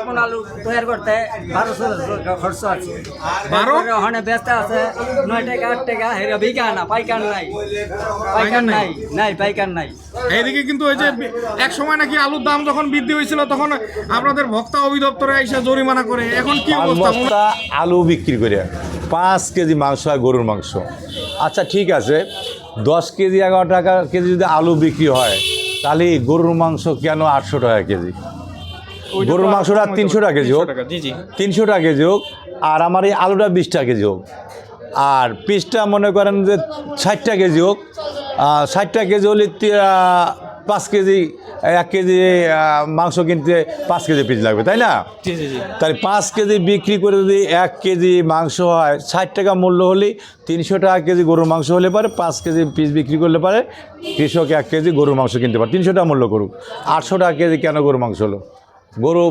এখন আলু তৈরি করতে বারোশো খরচ আছে। বারো? ওখানে ব্যস্ত আছে নয় টাকা আট টাকা হেরা বিঘা না পাইকার নাই। পাইকার নাই নাই পাইকার নাই। এইদিকে কিন্তু ওই যে এক সময় নাকি আলুর দাম যখন বৃদ্ধি হয়েছিল তখন আপনাদের ভক্তা অধিদপ্তরে এসে জরিমানা করে। এখন কি পাঁচ অবস্থা? আলু বিক্রি করে পাঁচ কেজি মাংস হয় গরুর মাংস। আচ্ছা ঠিক আছে। দশ কেজি এগারো টাকা কেজি যদি আলু বিক্রি হয় তাহলে গরুর মাংস কেন আটশো টাকা কেজি? গরুর মাংসটা তিনশো টাকা কেজি হোক 300 টাকা, জি জি। তিনশো টাকা কেজি হোক আর আমার এই আলুটা বিশ টাকা কেজি হোক আর পিসটা মনে করেন যে ষাটটা কেজি হোক ষাটটা কেজি হলে পাঁচ কেজি এক কেজি মাংস কিনতে পাঁচ কেজি পিস লাগবে তাই না? তাহলে পাঁচ কেজি বিক্রি করে যদি এক কেজি মাংস হয় ষাট টাকা মূল্য হলে তিনশো টাকা কেজি গরুর মাংস হলে পারে পাঁচ কেজি পিস বিক্রি করলে পারে কৃষক এক কেজি গরুর মাংস কিনতে পারে। তিনশো টাকা মূল্য করুক। আটশো টাকা কেজি কেন গরুর মাংস হলো? গরু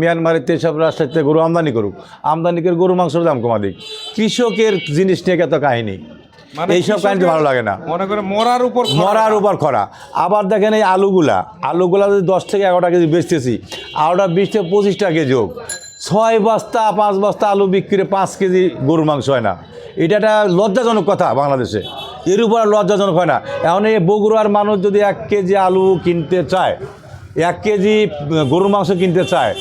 মিয়ানমারের থেকে সব রাষ্ট্রের থেকে গরু আমদানি করুক। আমদানি করে গরু মাংসের দাম কমা দিক। কৃষকের জিনিস নিয়ে এত কাহিনী? মানে এইসব কাহিনী ভালো লাগে না। মনে করে মরার উপর মরার উপর খরা। আবার দেখেন এই আলুগুলা। আলুগুলা যদি দশ থেকে এগারোটা কেজি বেচতেছি আলুটা বিশ থেকে পঁচিশ টাকা কেজি হোক। ছয় বস্তা পাঁচ বস্তা আলু বিক্রি পাঁচ কেজি গরুর মাংস হয় না। এটা একটা লজ্জাজনক কথা বাংলাদেশে। এর উপর লজ্জাজনক হয় না। এখন এই বগুড়ার মানুষ যদি এক কেজি আলু কিনতে চায় এক কেজি গরুর মাংস কিনতে চায়।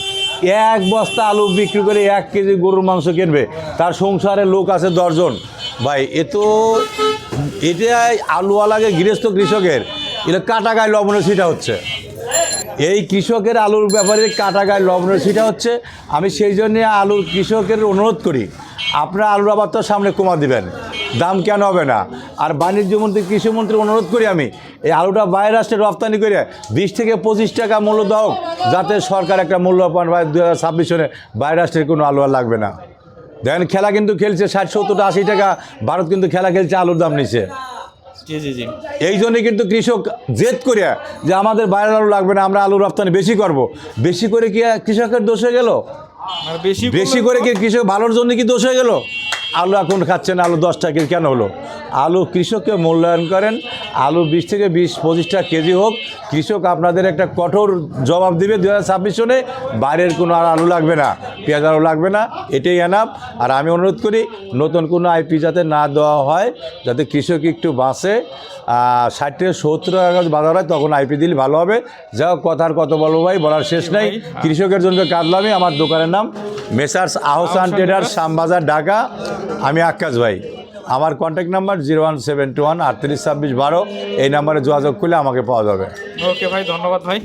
এক বস্তা আলু বিক্রি করে এক কেজি গরুর মাংস কিনবে। তার সংসারে লোক আছে দশজন। ভাই, এ তো এটাই আলুওয়ালাকে গৃহস্থ কৃষকের। এটা কাটা গায়ে লবণের সিটা হচ্ছে। এই কৃষকের আলুর ব্যাপারে কাটা গায়ে লবণের সিটা হচ্ছে। আমি সেই জন্যে আলুর কৃষকের অনুরোধ করি, আপনারা আলুর আবার তো সামনে কমা দিবেন। দাম কেন হবে না? আর বাণিজ্য মন্ত্রী কৃষিমন্ত্রী অনুরোধ করি আমি এই আলুটা বাইরের রাষ্ট্রে রপ্তানি করে বিশ থেকে পঁচিশ টাকা মূল্য দাও যাতে সরকার একটা মূল্য পান বা দু হাজার ছাব্বিশ সনে বাইরের রাষ্ট্রের কোনো আলু আর লাগবে না। দেখেন খেলা কিন্তু খেলছে ষাট সত্তর আশি টাকা ভারত কিন্তু খেলা খেলছে আলুর দাম নিচ্ছে এই জন্যে কিন্তু কৃষক জেদ করে যে আমাদের বাইরের আলু লাগবে না আমরা আলু রপ্তানি বেশি করব। বেশি করে কি কৃষকের দোষ হয়ে গেল? বেশি বেশি করে কি কৃষক ভালোর জন্য কি দোষ হয়ে গেল? আলু এখন খাচ্ছেন আলু দশ টাকা কেন হলো? আলু কৃষককে মূল্যায়ন করেন আলু বিশ থেকে বিশ পঁচিশটা কেজি হোক, কৃষক আপনাদের একটা কঠোর জবাব দিবে দু হাজার ছাব্বিশ সনে। বাইরের কোনো আর আলু লাগবে না, পেঁয়াজ আলু লাগবে না, এটাই এনাফ আর আমি অনুরোধ করি, নতুন কোনো আইপি যাতে না দেওয়া হয়, যাতে কৃষক একটু বাঁচে ষাট থেকে সত্তর যদি বাজার হয়, তখন আইপি দিলে ভালো হবে। যা কথার কত বলব ভাই, বলার শেষ নাই। কৃষকের জন্য কাঁদলামি, আমার দোকানের নাম মেসার্স আহসান ট্রেডার শ্যামবাজার, ঢাকা। আমি আকাশ ভাই। আমার contact number zero one seven two one আটত্রিশ ছাব্বিশ বারো। এই নাম্বারে যোগাযোগ করলে আমাকে পাওয়া যাবে। ওকে ভাই, ধন্যবাদ ভাই।